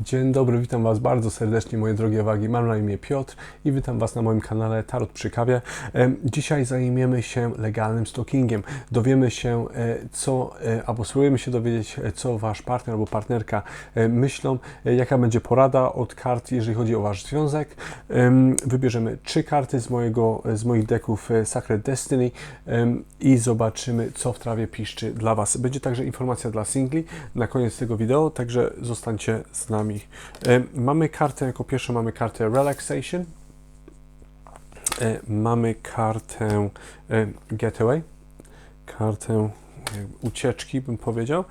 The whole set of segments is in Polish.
Dzień dobry, witam Was bardzo serdecznie, moje drogie wagi. Mam na imię Piotr i witam Was na moim kanale Tarot przy kawie. Dzisiaj zajmiemy się legalnym stalkingiem. Dowiemy się, e, co, e, albo spróbujemy się dowiedzieć, e, co Wasz partner albo partnerka myślą, jaka będzie porada od kart, jeżeli chodzi o Wasz związek. Em, Wybierzemy trzy karty z, mojego, z moich deków Sacred Destiny i zobaczymy, co w trawie piszczy dla Was. Będzie także informacja dla singli na koniec tego wideo, także zostańcie z nami. E, Mamy kartę, jako pierwszą mamy kartę Relaxation, E, mamy kartę e, Getaway, kartę ucieczki, bym powiedział,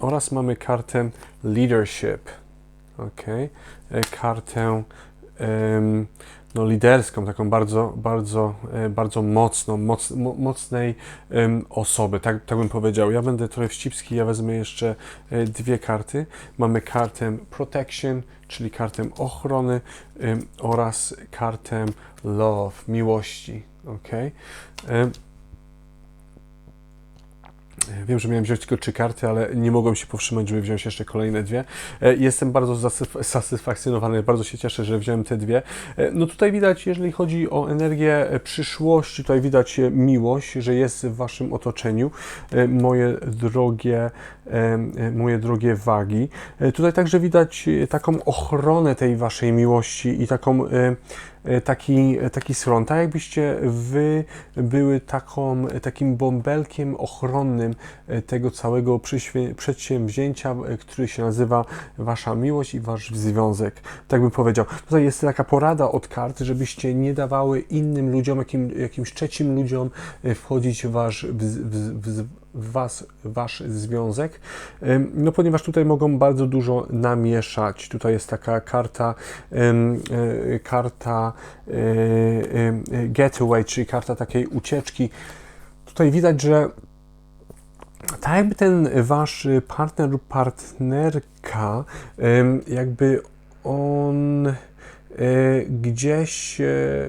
oraz mamy kartę Leadership, ok, kartę no, liderską, taką bardzo, bardzo, e, bardzo mocną, moc, mo, mocnej osoby, tak, tak bym powiedział. Ja będę trochę wścibski, ja wezmę jeszcze e, dwie karty. Mamy kartę Protection, czyli kartę ochrony oraz kartę Love, miłości, ok? Em, Wiem, że miałem wziąć tylko trzy karty, ale nie mogłem się powstrzymać, żeby wziąć jeszcze kolejne dwie. E, Jestem bardzo zasatysfakcjonowany, bardzo się cieszę, że wziąłem te dwie. E, No tutaj widać, jeżeli chodzi o energię przyszłości, tutaj widać e, miłość, że jest w Waszym otoczeniu, moje drogie, moje drogie wagi. Tutaj także widać taką ochronę tej Waszej miłości i taką taki, taki schron, tak jakbyście wy były taką, takim bąbelkiem ochronnym e, tego całego przedsięwzięcia, e, który się nazywa Wasza miłość i Wasz związek. Tak bym powiedział. Tutaj jest taka porada od kart, żebyście nie dawały innym ludziom, jakim, jakimś trzecim ludziom e, wchodzić w Wasz, w, w, w, was, wasz związek, no ponieważ tutaj mogą bardzo dużo namieszać. Tutaj jest taka karta, karta getaway, czyli karta takiej ucieczki. Tutaj widać, że tak jakby ten wasz partner lub partnerka, jakby on e, gdzieś e,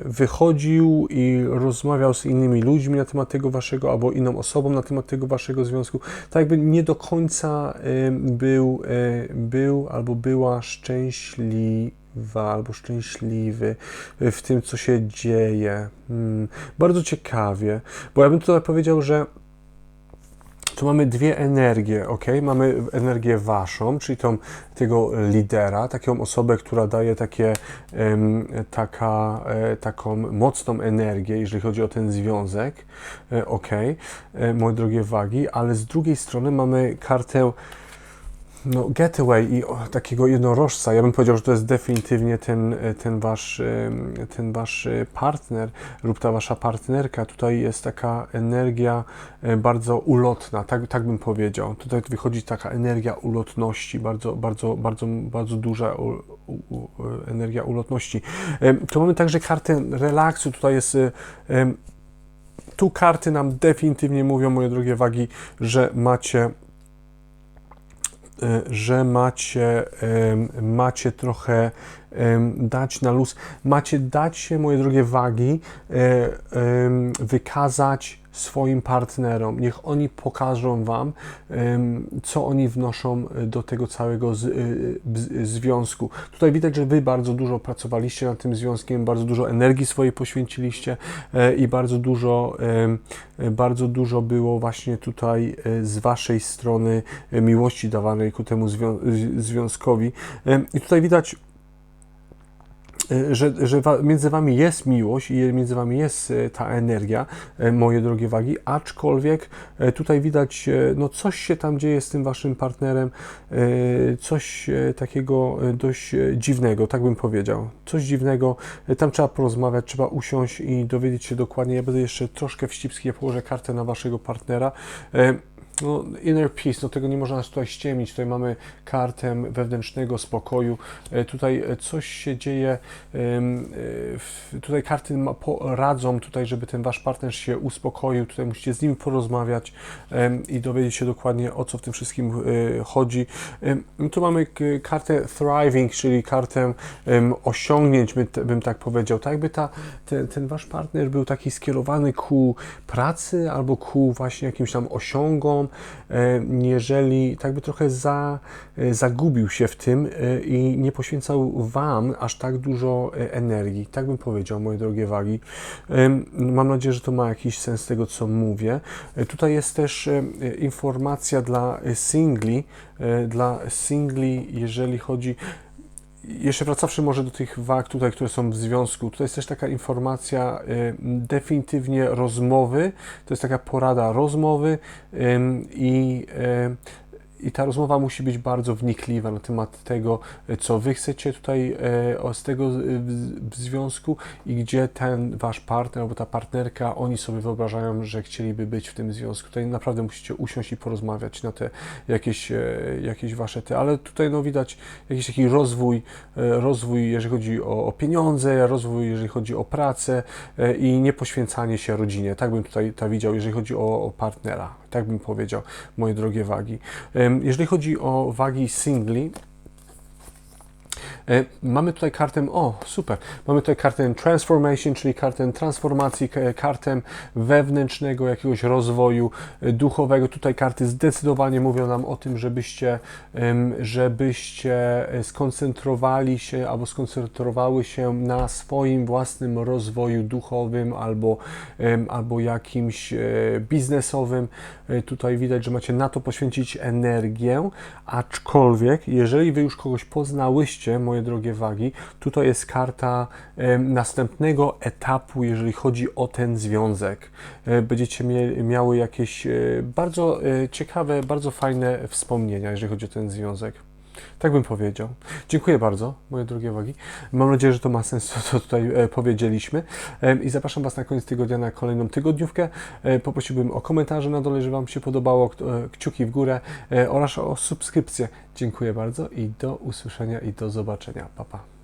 wychodził i rozmawiał z innymi ludźmi na temat tego waszego, albo inną osobą na temat tego waszego związku, tak jakby nie do końca był, e, był albo była szczęśliwa albo szczęśliwy w tym, co się dzieje. Hmm. Bardzo ciekawie, bo ja bym tutaj powiedział, że tu mamy dwie energie, ok? Mamy energię waszą, czyli tą tego lidera, taką osobę, która daje takie, taka, e, taką mocną energię, jeżeli chodzi o ten związek, e, ok? E, moje drogie wagi, ale z drugiej strony mamy kartę no, getaway i o, takiego jednorożca. Ja bym powiedział, że to jest definitywnie ten, e, ten, wasz, em, ten wasz e, partner lub ta wasza partnerka. Tutaj jest taka energia e, bardzo ulotna, tak, tak bym powiedział. Tutaj wychodzi taka energia ulotności, bardzo, bardzo, bardzo, bardzo duża u, u, u, energia ulotności. Tu mamy także kartę relaksu. Tutaj jest e, tu karty nam definitywnie mówią, moje drogie wagi, że macie e, że macie, em, macie trochę dać na luz, macie dać się, moje drogie wagi, e, wykazać swoim partnerom. Niech oni pokażą Wam, co oni wnoszą do tego całego z, y, z, związku. Tutaj widać, że Wy bardzo dużo pracowaliście nad tym związkiem, bardzo dużo energii swojej poświęciliście e, i bardzo dużo, e, bardzo dużo było właśnie tutaj e, z Waszej strony e, miłości dawanej ku temu związkowi. I tutaj widać, e, że, że wa- między Wami jest miłość i między Wami jest e, ta energia, e, moje drogie wagi, aczkolwiek tutaj widać, no coś się tam dzieje z tym Waszym partnerem, coś takiego dość dziwnego, tak bym powiedział. Coś dziwnego, tam trzeba porozmawiać, trzeba usiąść i dowiedzieć się dokładnie. Ja będę jeszcze troszkę wścibski, ja położę kartę na Waszego partnera. No, inner peace, no tego nie można nas tutaj ściemić. Tutaj mamy kartę wewnętrznego spokoju. E, Tutaj e, coś się dzieje. e, Tutaj karty poradzą tutaj, żeby ten wasz partner się uspokoił. Tutaj musicie z nim porozmawiać i dowiedzieć się dokładnie o co w tym wszystkim chodzi. No Tu mamy kartę thriving, czyli kartę osiągnięć, by- bym tak powiedział. Tak jakby ta, ten, ten wasz partner był taki skierowany ku pracy albo ku właśnie jakimś tam osiągom, osobą, e, jeżeli tak by trochę za, e, zagubił się w tym e, i nie poświęcał Wam aż tak dużo energii. Tak bym powiedział, moje drogie wagi. Mam nadzieję, że to ma jakiś sens tego, co mówię. Tutaj jest też informacja dla singli, dla singli, jeżeli chodzi jeszcze wracawszy może do tych wag tutaj, które są w związku, tutaj jest też taka informacja definitywnie rozmowy, to jest taka porada rozmowy i, i ta rozmowa musi być bardzo wnikliwa na temat tego, y, co Wy chcecie tutaj o- z tego w związku i gdzie ten Wasz partner albo ta partnerka, oni sobie wyobrażają, że chcieliby być w tym związku. Tutaj naprawdę musicie usiąść i porozmawiać na te jakieś, e, jakieś Wasze te, ale tutaj no widać jakiś taki rozwój, e, rozwój jeżeli chodzi o, o pieniądze, rozwój jeżeli chodzi o pracę e, i nie poświęcanie się rodzinie. Tak bym tutaj to widział, jeżeli chodzi o, o partnera. Tak bym powiedział, moje drogie wagi. Jeżeli chodzi o wagi singli, Mamy tutaj kartę, o super, mamy tutaj kartę Transformation, czyli kartę transformacji, k- kartę wewnętrznego jakiegoś rozwoju e, duchowego. Tutaj karty zdecydowanie mówią nam o tym, żebyście, żebyście e, skoncentrowali się albo skoncentrowały się na swoim własnym rozwoju duchowym albo, albo jakimś e, biznesowym. E, Tutaj widać, że macie na to poświęcić energię, aczkolwiek jeżeli Wy już kogoś poznałyście, moje drogie wagi, tutaj jest karta następnego etapu, jeżeli chodzi o ten związek. E, Będziecie miały jakieś e, bardzo e, ciekawe, bardzo fajne wspomnienia, jeżeli chodzi o ten związek. Tak bym powiedział. Dziękuję bardzo, moje drogie wagi. Mam nadzieję, że to ma sens, to co tutaj e, powiedzieliśmy. I zapraszam Was na koniec tygodnia na kolejną tygodniówkę. E, Poprosiłbym o komentarze na dole, że Wam się podobało, e, kciuki w górę oraz o subskrypcję. Dziękuję bardzo i do usłyszenia i do zobaczenia. Pa, pa.